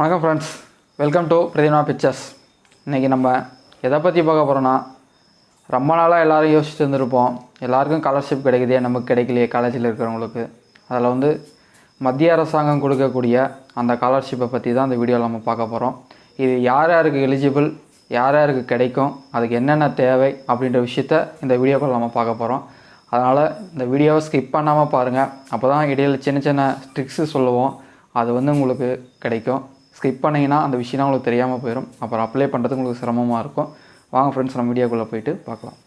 வணக்கம் friends welcome to Prathima Pictures இன்றைக்கி நம்ம எதை பற்றி பார்க்க போகிறோன்னா ரொம்ப நாளாக எல்லோரும் யோசிச்சுட்டு இருந்திருப்போம். எல்லாருக்கும் ஸ்காலர்ஷிப் கிடைக்குதே நமக்கு கிடைக்கலையே காலேஜில் இருக்கிறவங்களுக்கு. அதில் வந்து மத்திய அரசாங்கம் கொடுக்கக்கூடிய அந்த ஸ்காலர்ஷிப்பை பற்றி தான் இந்த வீடியோவில் நம்ம பார்க்க போகிறோம் இது யார் யாருக்கு எலிஜிபிள் யார் யாருக்கு கிடைக்கும் அதுக்கு என்னென்ன தேவை அப்படின்ற விஷயத்த இந்த வீடியோக்குள்ள நம்ம பார்க்க போகிறோம் அதனால் இந்த வீடியோவை ஸ்கிப் பண்ணாமல் பாருங்கள் அப்போ தான் இடையில் சின்ன சின்ன ட்ரிக்ஸு சொல்லுவோம். அது வந்து உங்களுக்கு கிடைக்கும். ஸ்கிப் பண்ணிங்கன்னா அந்த விஷயம் உங்களுக்கு தெரியாமல் போயிடும் அப்புறம் அப்ளை பண்ணுறதுக்கு உங்களுக்கு சிரமமாக இருக்கும். வாங்க ஃப்ரெண்ட்ஸ் நம்ம வீடியோக்குள்ளே போயிட்டு பார்க்கலாம்.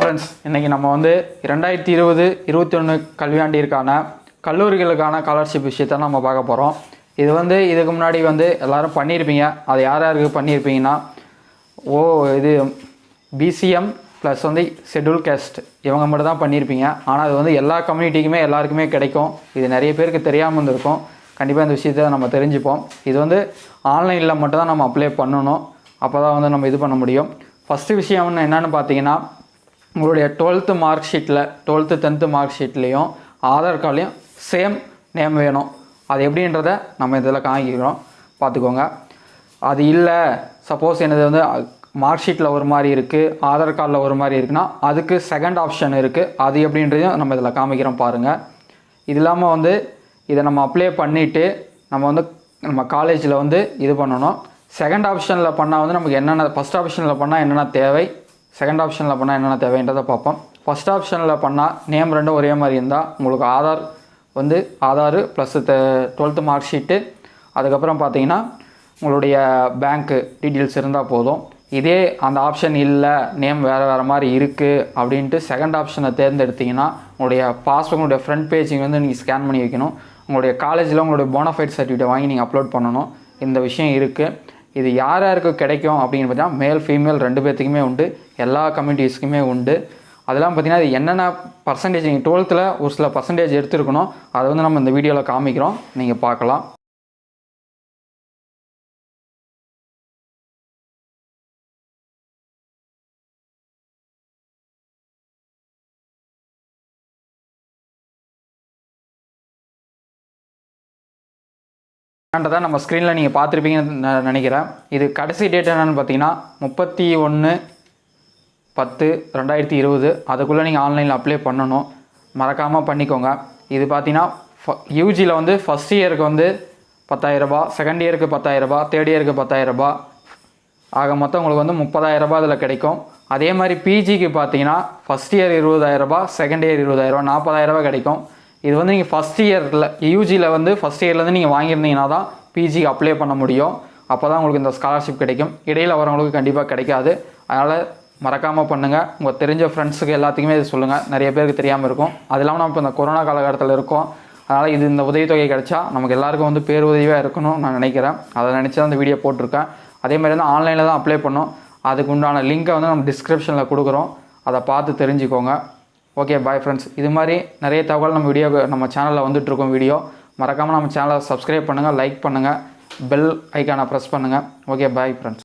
ஃப்ரெண்ட்ஸ் இன்றைக்கி நம்ம வந்து ரெண்டாயிரத்தி இருபது இருபத்தி ஒன்று கல்வியாண்டிற்கான கல்லூரிகளுக்கான ஸ்காலர்ஷிப் விஷயத்தை நம்ம பார்க்க போகிறோம் இது வந்து இதுக்கு முன்னாடி வந்து எல்லாரும் பண்ணியிருப்பீங்க அது யார் யாருக்கு பண்ணியிருப்பீங்கன்னா ஓ இது பிசிஎம் ப்ளஸ் வந்து ஷெட்யூல் கேஸ்ட் இவங்க மட்டும் தான் பண்ணியிருப்பீங்க ஆனால் அது வந்து எல்லா கம்யூனிட்டிக்குமே எல்லாருக்குமே கிடைக்கும். இது நிறைய பேருக்கு தெரியாமல் இருந்திருக்கும். கண்டிப்பாக இந்த விஷயத்தை நம்ம தெரிஞ்சுப்போம். இது வந்து ஆன்லைனில் மட்டும் தான் நம்ம அப்ளை பண்ணணும். அப்போ தான் வந்து நம்ம இது பண்ண முடியும். ஃபஸ்ட்டு விஷயம் என்னென்னு பார்த்தீங்கன்னா உங்களுடைய டுவெல்த்து மார்க் ஷீட்டில் டுவெல்த்து டென்த்து மார்க் ஷீட்லேயும் ஆதார் கார்ட்லேயும் சேம் நேம் வேணும். அது எப்படின்றத நம்ம இதில் காமிக்கிறோம் பார்த்துக்கோங்க. அது இல்லை சப்போஸ் எனது வந்து மார்க் ஷீட்டில் ஒரு மாதிரி இருக்குது ஆதார் கார்டில் ஒரு மாதிரி இருக்குன்னா அதுக்கு செகண்ட் ஆப்ஷன் இருக்குது அது எப்படின்றதையும் நம்ம இதில் காமிக்கிறோம் பாருங்கள் இது இல்லாமல் வந்து இதை நம்ம அப்ளை பண்ணிவிட்டு நம்ம வந்து நம்ம காலேஜில் வந்து இது பண்ணணும். செகண்ட் ஆப்ஷனில் பண்ணால் வந்து நமக்கு என்னென்ன ஃபஸ்ட் ஆப்ஷனில் பண்ணால் என்னென்ன தேவை? செகண்ட் ஆப்ஷனில் பண்ணால் என்னென்ன தேவைன்றதை பார்ப்போம். ஃபஸ்ட் ஆப்ஷனில் பண்ணால் நேம் ரெண்டும் ஒரே மாதிரி இருந்தால் உங்களுக்கு ஆதார் வந்து Aadhaar plus twelfth mark sheet அதுக்கப்புறம் பார்த்தீங்கன்னா உங்களுடைய பேங்க்கு டீட்டெயில்ஸ் இருந்தால் போதும். இதே அந்த ஆப்ஷன் இல்லை நேம் வேறு வேறு மாதிரி இருக்குது அப்படின்ட்டு செகண்ட் ஆப்ஷனை தேர்ந்தெடுத்தீங்கன்னா உங்களுடைய பாஸ்புக் உங்களுடைய ஃப்ரண்ட் பேஜிங் வந்து நீங்கள் ஸ்கேன் பண்ணி வைக்கணும். உங்களுடைய காலேஜில் உங்களுடைய போனஃபைட் சர்டிஃபிகேட் வாங்கி நீங்கள் அப்லோட் பண்ணணும். இந்த விஷயம் இருக்குது இது யார் யாருக்கு கிடைக்கும் அப்படின்னு பார்த்தீங்கன்னா மேல் ஃபீமேல் ரெண்டு பேர்த்துக்குமே உண்டு. எல்லா கம்யூனிட்டிஸ்க்குமே உண்டு. அதெல்லாம் பார்த்தீங்கன்னா அது என்னென்ன பர்சன்டேஜ் நீங்கள் டுவெல்த்தில் ஒரு சில பர்சன்டேஜ் எடுத்துருக்கணும் அதை வந்து நம்ம இந்த வீடியோவில் காமிக்கிறோம். நீங்கள் பார்க்கலாம். தான் நம்ம ஸ்க்ரீனில் நீங்கள் பார்த்துருப்பீங்கன்னு நினைக்கிறேன். இது கடைசி டேட் என்னென்னு பார்த்தீங்கன்னா முப்பத்தி ஒன்று பத்து ரெண்டாயிரத்தி இருபது. அதுக்குள்ளே நீங்கள் ஆன்லைனில் அப்ளை பண்ணணும். மறக்காமல் பண்ணிக்கோங்க. இது பார்த்தீங்கன்னா யூஜியில் வந்து ஃபஸ்ட் இயருக்கு வந்து பத்தாயிரரூபா செகண்ட் இயருக்கு பத்தாயிரரூபா தேர்ட் இயருக்கு பத்தாயிரரூபா. ஆக மொத்தம் உங்களுக்கு வந்து முப்பதாயிரரூபா அதில் கிடைக்கும். அதே மாதிரி பிஜிக்கு பார்த்தீங்கன்னா ஃபஸ்ட் இயர் இருபதாயிரரூபா செகண்ட் இயர் இருபதாயிரரூபா நாற்பதாயிரரூபா கிடைக்கும். இது வந்து நீங்கள் ஃபஸ்ட் இயரில் யூஜியில் வந்து ஃபஸ்ட் இயர்லேருந்து நீங்கள் வாங்கியிருந்தீங்கன்னா தான் பிஜிக்கு அப்ளை பண்ண முடியும். அப்போ தான் உங்களுக்கு இந்த ஸ்காலர்ஷிப் கிடைக்கும். இடையில் வரவங்களுக்கு கண்டிப்பாக கிடைக்காது. அதனால் மறக்காமல் பண்ணுங்கள் உங்கள் தெரிஞ்ச ஃப்ரெண்ட்ஸுக்கு எல்லாத்துக்குமே இது சொல்லுங்கள் நிறைய பேருக்கு தெரியாமல் இருக்கும். அது இல்லாமல் நம்ம இப்போ இந்த கொரோனா காலகட்டத்தில் இருக்கோம். அதனால் இது இந்த உதவித்தொகை கிடச்சா நமக்கு எல்லாருக்கும் வந்து பேருதவியாக இருக்கணும்னு நான் நினைக்கிறேன். அதை நினச்சி தான் இந்த வீடியோ போட்டிருக்கேன். அதே மாதிரி வந்து ஆன்லைனில் தான் அப்ளை பண்ணோம். அதுக்கு உண்டான லிங்க்கை வந்து நம்ம டிஸ்கிரிப்ஷனில் கொடுக்குறோம். அதை பார்த்து தெரிஞ்சுக்கோங்க. ஓகே பாய் ஃப்ரெண்ட்ஸ் இது மாதிரி நிறைய தகவல் நம்ம வீடியோ நம்ம சேனலில் வந்துட்டுருக்கோம் வீடியோ மறக்காமல் நம்ம சேனலை சப்ஸ்கிரைப் பண்ணுங்கள் லைக் பண்ணுங்கள் பெல் ஐக்கானை ப்ரெஸ் பண்ணுங்கள் ஓகே பாய் ஃப்ரெண்ட்ஸ்